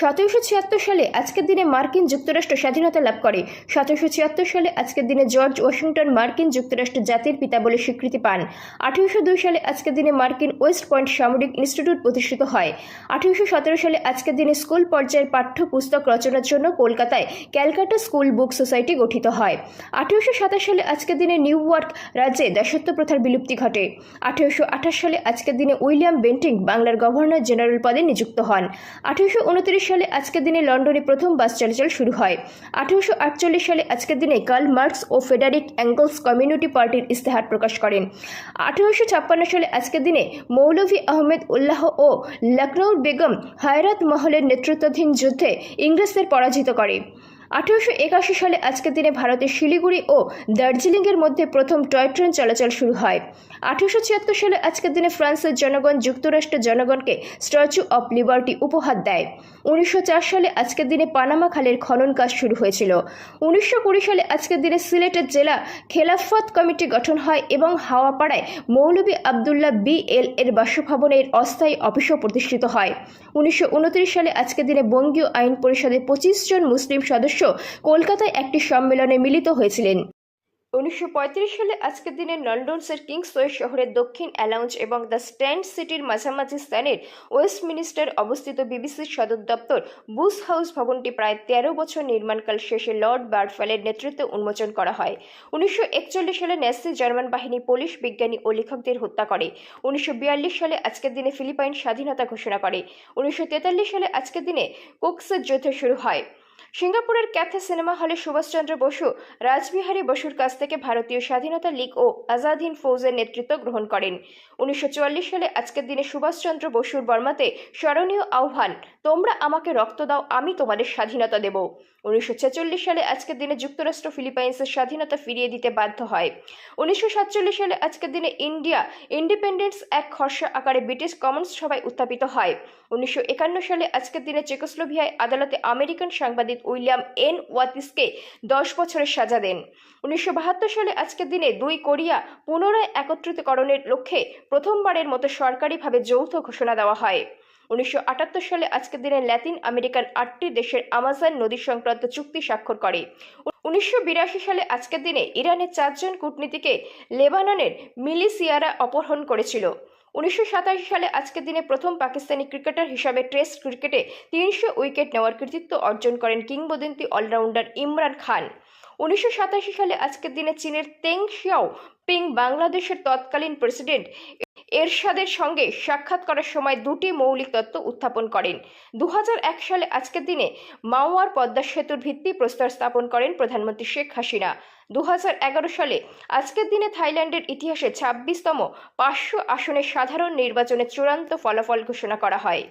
সতেরোশো ছিয়াত্তর সালে আজকের দিনে মার্কিন যুক্তরাষ্ট্র স্বাধীনতা লাভ করে। সতেরোশো ছিয়াত্তর সালে আজকের দিনে জর্জ ওয়াশিংটন মার্কিন যুক্তরাষ্ট্র জাতির পিতা বলে স্বীকৃতি পান। আঠেরোশো দুই সালে আজকের দিনে মার্কিন ওয়েস্ট পয়েন্ট সামরিক ইনস্টিটিউট প্রতিষ্ঠিত হয়। আঠেরোশো সতেরো সালে আজকের দিনে স্কুল পর্যায়ের পাঠ্যপুস্তক রচনার জন্য কলকাতায় ক্যালকাটা স্কুল বুক সোসাইটি গঠিত হয়। আঠেরোশো সাতাশ সালে আজকের দিনে নিউ ইয়র্ক রাজ্যে দাসত্ব প্রথার বিলুপ্তি ঘটে। আঠেরোশো আঠাশ সালে আজকের দিনে উইলিয়াম বেন্টিং বাংলার গভর্নর জেনারেল পদে নিযুক্ত হন। আঠেরোশো উনত্রিশ সালে আজকের দিনে লন্ডনে প্রথম বাস চলাচল শুরু হয়। আঠারোশো আটচল্লিশ সালে আজকের দিনে কার্ল মার্কস ও ফেডারিক অ্যাঙ্গলস কমিউনিটি পার্টির ইস্তেহার প্রকাশ করেন। আঠারোশো ছাপ্পান্ন সালে আজকের দিনে মৌলভী আহমেদ উল্লাহ ও লখনৌর বেগম হায়রাত মহলের নেতৃত্বাধীন যুদ্ধে ইংরেজদের পরাজিত করে। আঠেরোশো একাশি সালে আজকের দিনে ভারতের শিলিগুড়ি ও দার্জিলিংয়ের মধ্যে প্রথম টয় ট্রেন চলাচল শুরু হয়। আঠেরোশো ছিয়াত্তর সালে আজকের দিনে ফ্রান্সের জনগণ যুক্তরাষ্ট্রের জনগণকে স্ট্যাচু অব লিবার্টি উপহার দেয়। উনিশশো চার সালে আজকের দিনে পানামা খালের খনন কাজ শুরু হয়েছিল। উনিশশো কুড়ি সালে আজকের দিনে সিলেটের জেলা খেলাফত কমিটি গঠন হয় এবং হাওয়াপাড়ায় মৌলভী আবদুল্লাহ বি এল এর বাসভবনের অস্থায়ী অফিসও প্রতিষ্ঠিত হয়। উনিশশো উনত্রিশ সালে আজকের দিনে বঙ্গীয় আইন পরিষদের পঁচিশ জন মুসলিম সদস্য কলকাতায় একটি সম্মেলনে মিলিত হয়েছিলেন। উনিশশো পঁয়ত্রিশ সালে আজকের দিনে লন্ডনসের কিংসওয়ে শহরের দক্ষিণ অ্যালাউন্স এবং দ্য স্ট্যান্ড সিটির মাঝামাঝি স্থানের ওয়েস্টমিনিস্টার অবস্থিত বিবিসির সদর দপ্তর বুস হাউস ভবনটি প্রায় তেরো বছর নির্মাণকাল শেষে লর্ড বার্ডফেলের নেতৃত্বে উন্মোচন করা হয়। উনিশশো একচল্লিশ সালে ন্যাসি জার্মান বাহিনী পুলিশ বিজ্ঞানী ও লেখকদের হত্যা করে। উনিশশো বিয়াল্লিশ সালে আজকের দিনে ফিলিপাইন স্বাধীনতা ঘোষণা করে। উনিশশো তেতাল্লিশ সালে আজকের দিনে কোকসের যুদ্ধ শুরু হয়। সিঙ্গাপুরের ক্যাথে সিনেমা হলে সুভাষচন্দ্র বসু রাজবিহারী বসুর কাছ থেকে ভারতীয় স্বাধীনতা লীগ ও আজাদ হিন্দ ফৌজের নেতৃত্ব গ্রহণ করেন। উনিশশো চুয়াল্লিশ সালে আজকের দিনে সুভাষচন্দ্র বসুর বর্মাতে স্মরণীয় আহ্বান, তোমরা আমাকে রক্ত দাও, আমি তোমাদের স্বাধীনতা দেব। উনিশশো ছেচল্লিশ সালে আজকের দিনে যুক্তরাষ্ট্র ফিলিপাইন্সের স্বাধীনতা ফিরিয়ে দিতে বাধ্য হয়। উনিশশো সাতচল্লিশ সালে আজকের দিনে ইন্ডিয়া ইন্ডিপেন্ডেন্স এক খসড়া আকারে ব্রিটিশ কমন্স সভায় উত্থাপিত হয়। উনিশশো একান্ন সালে আজকের দিনে চেকোস্লোভিয়ায় আদালতে আমেরিকান সাংবাদিক উইলিয়াম এন ওয়াতিসকে দশ বছরের সাজা দেন। উনিশশো বাহাত্তর সালে আজকের দিনে দুই কোরিয়া পুনরায় একত্রিতকরণের লক্ষ্যে প্রথমবারের মতো সরকারিভাবে যৌথ ঘোষণা দেওয়া হয়। উনিশশো আটাত্তর সালে আজকের দিনে ল্যাতিন আমেরিকান আটটি দেশের আমাজন নদী সংক্রান্ত চুক্তি স্বাক্ষর করে। উনিশশো বিরাশি সালে আজকের দিনে ইরানের চারজন কূটনীতিকে লেবাননের মিলিসিয়ারা অপহরণ করেছিল। উনিশশো সাতাশি সালে আজকের দিনে প্রথম পাকিস্তানি ক্রিকেটার হিসাবে টেস্ট ক্রিকেটে তিনশো উইকেট নেওয়ার কৃতিত্ব অর্জন করেন কিংবদন্তি অলরাউন্ডার ইমরান খান। উনিশশো সাতাশি সালে আজকের দিনে চীনের তেং শিয়াও পিং বাংলাদেশের তৎকালীন প্রেসিডেন্ট এরশাদের সঙ্গে সাক্ষাৎ করার সময় দুটি মৌলিক তত্ত্ব উত্থাপন করেন। দু হাজার এক সালে আজকের দিনে মাওয়ার পদ্মা সেতুর ভিত্তি প্রস্তর স্থাপন করেন প্রধানমন্ত্রী শেখ হাসিনা। দু হাজার এগারো সালে আজকের দিনে থাইল্যান্ডের ইতিহাসে ছাব্বিশতম পাঁচশো আসনের সাধারণ নির্বাচনের চূড়ান্ত ফলাফল ঘোষণা করা হয়।